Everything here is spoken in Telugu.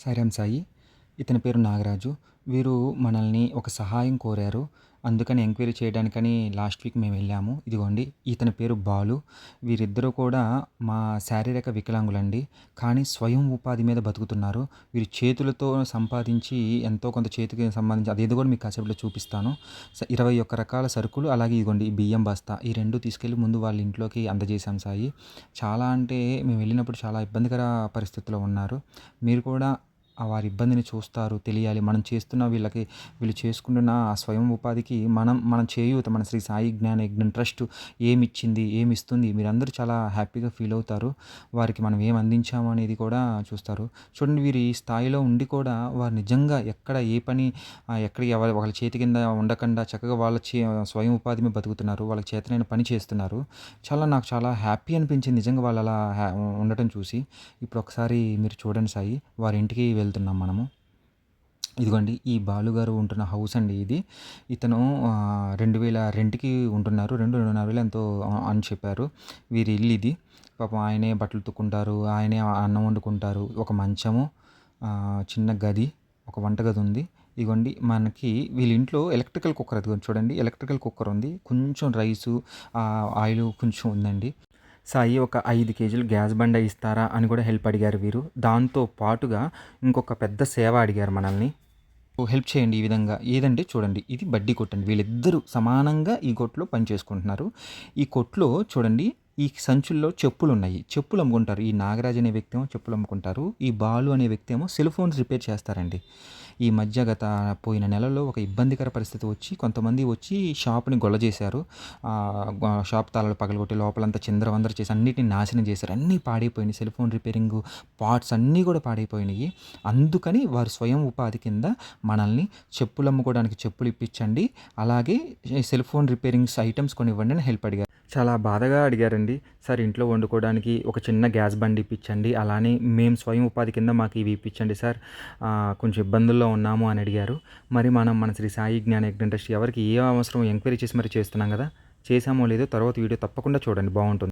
సైరం సాయి. ఇతని పేరు నాగరాజు. వీరు మనల్ని ఒక సహాయం కోరారు. అందుకని ఎంక్వైరీ చేయడానికని లాస్ట్ వీక్ మేము వెళ్ళాము. ఇదిగోండి ఇతని పేరు బాలు. వీరిద్దరూ కూడా మా శారీరక వికలాంగులండి. కానీ స్వయం ఉపాధి మీద బతుకుతున్నారు. వీరి చేతులతో సంపాదించి ఎంతో కొంత చేతికి సంబంధించి అదేదో కూడా మీకు కాసేపులో చూపిస్తాను. స- ఇరవై ఒక్క రకాల సరుకులు అలాగే ఇదిగోండి ఈ బియ్యం బస్తా. ఈ రెండు తీసుకెళ్ళి ముందు వాళ్ళ ఇంట్లోకి అందజేశాం సాయి. చాలా అంటే మేము వెళ్ళినప్పుడు చాలా ఇబ్బందికర పరిస్థితిలో ఉన్నారు. మీరు కూడా వారి ఇబ్బందిని చూస్తారు తెలియాలి. మనం చేస్తున్న వీళ్ళకి వీళ్ళు చేసుకుంటున్న ఆ స్వయం ఉపాధికి మనం మనం చేయూత మన శ్రీ సాయి జ్ఞాన యజ్ఞం ట్రస్ట్ ఏమి ఇచ్చింది ఏమి ఇస్తుంది మీరందరూ చాలా హ్యాపీగా ఫీల్ అవుతారు. వారికి మనం ఏం అందించాము అనేది కూడా చూస్తారు. చూడండి వీరి స్థాయిలో ఉండి కూడా వారు నిజంగా ఎక్కడ ఏ పని ఎక్కడ ఎవరి వాళ్ళ చేతి కింద ఉండకుండా చక్కగా వాళ్ళ చే స్వయం ఉపాధి మీద బతుకుతున్నారు వాళ్ళకి చేతనైన పని చేస్తున్నారు. చాలా నాకు చాలా హ్యాపీ అనిపించింది నిజంగా వాళ్ళు అలా హ్యా- ఉండటం చూసి. ఇప్పుడు ఒకసారి మీరు చూడండి సాయి వారి ఇంటికి వెళ్తున్నాం మనము. ఇదిగోండి ఈ బాలుగారు ఉంటున్న హౌస్ అండి ఇది. ఇతను రెండు వేల రెండుకి ఉంటున్నారు. రెండు రెండున్నర వేలు ఎంతో అని చెప్పారు. వీరి ఇల్లు ఇది. పాపం ఆయనే బట్టలు తుక్కుంటారు ఆయనే అన్నం వండుకుంటారు. ఒక మంచము చిన్న గది ఒక వంటగది ఉంది. ఇదిగోండి మనకి వీళ్ళ ఇంట్లో ఎలక్ట్రికల్ కుక్కర్ అది చూడండి. ఎలక్ట్రికల్ కుక్కర్ ఉంది. కొంచెం రైసు ఆయిల్ కొంచెం ఉందండి. సాయి ఒక ఐదు కేజీలు గ్యాస్ బండ ఇస్తారా అని కూడా హెల్ప్ అడిగారు వీరు. దాంతో పాటుగా ఇంకొక పెద్ద సేవ అడిగారు మనల్ని. హెల్ప్ చేయండి ఈ విధంగా. ఏదంటే చూడండి ఇది బడ్డీ కొట్టండి. వీళ్ళిద్దరూ సమానంగా ఈ కొట్లో పని చేసుకుంటున్నారు. ఈ కొట్లో చూడండి ఈ సంచుల్లో చెప్పులు ఉన్నాయి. చెప్పులు అమ్ముకుంటారు. ఈ నాగరాజ్ అనే వ్యక్తి ఏమో చెప్పులు అమ్ముకుంటారు. ఈ బాలు అనే వ్యక్తి ఏమో సెల్ ఫోన్స్ రిపేర్ చేస్తారండి. ఈ మధ్య గత పోయిన నెలలో ఒక ఇబ్బందికర పరిస్థితి వచ్చి కొంతమంది వచ్చి షాప్ని గొల్ల చేశారు. షాప్ తాళాలు పగలగొట్టి లోపలంతా చిందరవందర చేసి అన్నిటిని నాశనం చేశారు. అన్నీ పాడైపోయినాయి. సెల్ ఫోన్ రిపేరింగ్ పార్ట్స్ అన్నీ కూడా పాడైపోయినాయి. అందుకని వారు స్వయం ఉపాధి కింద మనల్ని చెప్పులు అమ్ముకోవడానికి చెప్పులు ఇప్పించండి. అలాగే సెల్ ఫోన్ రిపేరింగ్స్ ఐటమ్స్ కొన్ని ఇవ్వండి అని హెల్ప్ అడిగారు. చాలా బాధగా అడిగారండి. సార్ ఇంట్లో వండుకోవడానికి ఒక చిన్న గ్యాస్ బండి ఇప్పించండి. అలానే మేము స్వయం ఉపాధి కింద మాకు ఇవి ఇప్పించండి సార్. కొంచెం ఇబ్బందుల్లో ఉన్నాము అని అడిగారు. మరి మనం మన శ్రీ సాయి జ్ఞాన యజ్ఞ ఇండస్ట్రీ ఎవరికి ఏ అవసరం ఎంక్వైరీ చేసి మరి చేస్తున్నాం కదా? చేసామో లేదో తర్వాత వీడియో తప్పకుండా చూడండి. బాగుంటుంది.